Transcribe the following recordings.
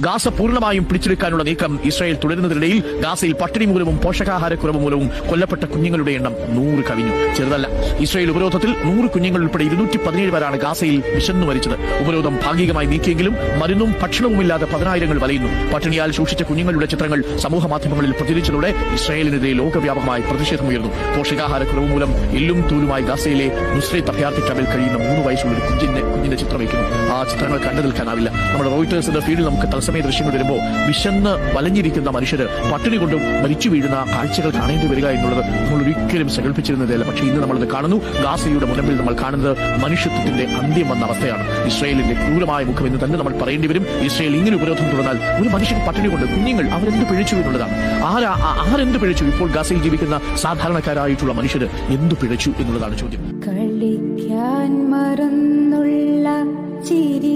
Gaza പൂർണമായും പിടിച്ചെടുക്കാനുള്ള നീക്കം Israel തുടരുന്നതിനിടയിൽ ഗാസയിൽ പട്ടിണി മൂലവും പോഷകാഹാരക്കുറവ് മൂലവും കൊല്ലപ്പെട്ട കുഞ്ഞുങ്ങളുടെ എണ്ണം നൂറ് കവിഞ്ഞു. ചെറുതല്ല. ഇസ്രായേൽ ഉപരോധത്തിൽ നൂറ് കുഞ്ഞുങ്ങൾ ഉൾപ്പെടെ ഇരുന്നൂറ്റി പതിനേഴ് പേരാണ് ഗാസയിൽ വിശന്നു മരിച്ചത്. ഉപരോധം ഭാഗികമായി നീക്കിയെങ്കിലും മരുന്നും ഭക്ഷണവുമില്ലാതെ പതിനായിരങ്ങൾ വലയുന്നു. പട്ടിണിയാൽ സൂക്ഷിച്ച കുഞ്ഞുങ്ങളുടെ ചിത്രങ്ങൾ സമൂഹ മാധ്യമങ്ങളിൽ പ്രചരിച്ചതോടെ ഇസ്രായേലിനെതിരെ ലോകവ്യാപകമായി പ്രതിഷേധമുയർന്നു. പോഷകാഹാരക്കുറവ് മൂലം എല്ലും തൂലുമായി ഗാസയിലെ നുസ്രത്ത് അഭയാർത്ഥി ക്യാമ്പിൽ കഴിയുന്ന മൂന്ന് വയസ്സുള്ള ഒരു കുഞ്ഞിന്റെ കുഞ്ഞിന്റെ ചിത്രം വയ്ക്കുന്നു ആ ചിത്രങ്ങൾ കണ്ടു നിൽക്കാനാവില്ല. നമ്മുടെ റോയിട്ടേഴ്സിന്റെ ഫീൽഡ് നമുക്ക് തത്സമയ ദൃശ്യങ്ങൾ വരുമ്പോൾ വിശന്ന് വലഞ്ഞിരിക്കുന്ന മനുഷ്യര് പട്ടിണി കൊണ്ടും മരിച്ചു വീഴുന്ന കാഴ്ചകൾ കാണേണ്ടി വരിക എന്നുള്ളത് നമ്മൾ ഒരിക്കലും സങ്കല്പിച്ചിരുന്നതല്ല പക്ഷേ ഇന്ന് നമ്മളത് കാണുന്നു. ഗാസയുടെ മുനമ്പിൽ നമ്മൾ കാണുന്നത് മനുഷ്യത്വത്തിന്റെ അന്ത്യം വന്ന അവസ്ഥയാണ്. ഇസ്രയേലിന്റെ ക്രൂരമായ മുഖം എന്ന് തന്നെ നമ്മൾ പറയേണ്ടി വരും. ഇസ്രയേൽ ഇങ്ങനെ ഉപരോധം തുടർന്നാൽ ഒരു മനുഷ്യൻ പട്ടിണി കൊണ്ട് കുഞ്ഞുങ്ങൾ അവരെന്ത് പിഴച്ചു എന്നുള്ളതാണ്. ആരാ ആരെന്ത് പിഴച്ചു? ഇപ്പോൾ ഗാസയിൽ ജീവിക്കുന്ന സാധാരണക്കാരായിട്ടുള്ള മനുഷ്യര് എന്ത് പിഴച്ചു എന്നുള്ളതാണ് ചോദ്യം. കളിക്കാൻ മറന്നുള്ള ചിരിക്കാൻ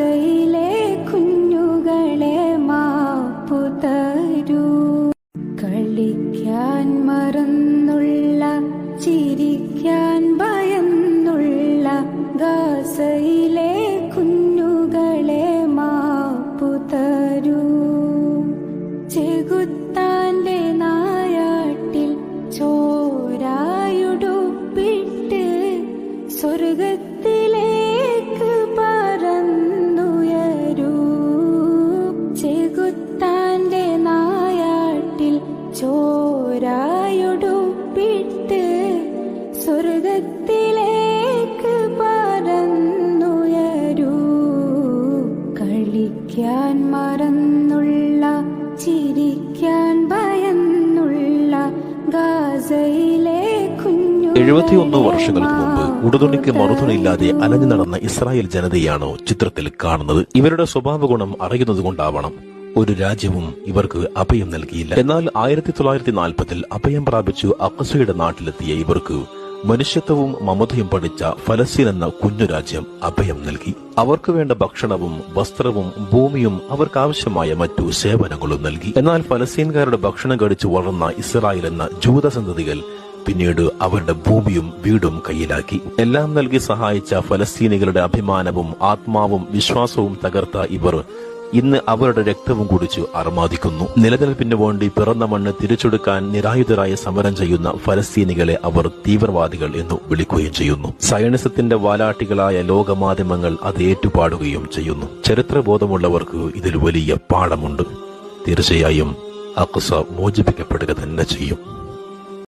ഗാസയിലെ കുഞ്ഞുകളെ മാപ്പു തരൂ. കളിക്കാൻ മറന്നുള്ള ചിരിക്കാൻ ഭയന്നുള്ള ഗസയിലെ കുഞ്ഞുകളെ മാപ്പു തരൂ. ചെകുത്താന്റെ നായാട്ടിൽ ചോരായുടുപ്പിട്ട് സ്വർഗത്തിലേക്ക് സ്വർഗത്തിലേക്ക് പറന്നുയരൂ കളിക്കാൻ മറന്നുള്ള ചിരിക്കാൻ ഭയന്നുള്ള ഗാസയിലെ എഴുപത്തിയൊന്ന് വർഷങ്ങൾക്ക് മുമ്പ് ഉടുതുണിക്ക് മറുതുണിയില്ലാതെ അലഞ്ഞു നടന്ന ഇസ്രായേൽ ജനതയാണോ ചിത്രത്തിൽ കാണുന്നത്? ഇവരുടെ സ്വഭാവ ഗുണം അറിയുന്നത് കൊണ്ടാവണം. ഒരു രാജ്യവും ഇവർക്ക് അഭയം നൽകിയില്ല. എന്നാൽ ആയിരത്തി തൊള്ളായിരത്തി നാൽപ്പതിൽ അഭയം പ്രാപിച്ചു അക്കസയുടെ നാട്ടിലെത്തിയ ഇവർക്ക് മനുഷ്യത്വവും മമതയും പഠിച്ച ഫലസ്തീൻ എന്ന കുഞ്ഞു രാജ്യം അഭയം നൽകി. അവർക്ക് വേണ്ട ഭക്ഷണവും വസ്ത്രവും ഭൂമിയും അവർക്ക് ആവശ്യമായ മറ്റു സേവനങ്ങളും നൽകി. എന്നാൽ ഫലസ്തീൻകാരുടെ ഭക്ഷണം കടിച്ചു വളർന്ന ഇസ്രായേൽ എന്ന ജൂതസന്തതികൾ പിന്നീട് അവരുടെ ഭൂമിയും വീടും കയ്യിലാക്കി. എല്ലാം നൽകി സഹായിച്ച ഫലസ്തീനികളുടെ അഭിമാനവും ആത്മാവും വിശ്വാസവും തകർത്ത ഇവർ ഇന്ന് അവരുടെ രക്തവും കുടിച്ചു അർമാദിക്കുന്നു. നിലനിൽപ്പിന് വേണ്ടി പിറന്ന മണ്ണ് തിരിച്ചെടുക്കാൻ നിരായുധരായ സമരം ചെയ്യുന്ന ഫലസ്തീനികളെ അവർ തീവ്രവാദികൾ എന്ന് വിളിക്കുകയും ചെയ്യുന്നു. സയനിസത്തിന്റെ വാലാട്ടികളായ ലോകമാധ്യമങ്ങൾ അത് ഏറ്റുപാടുകയും ചെയ്യുന്നു. ചരിത്രബോധമുള്ളവർക്ക് ഇതിൽ വലിയ പാഠമുണ്ട്. തീർച്ചയായും അക്സ മോചിപ്പിക്കപ്പെടുക തന്നെ ചെയ്യും.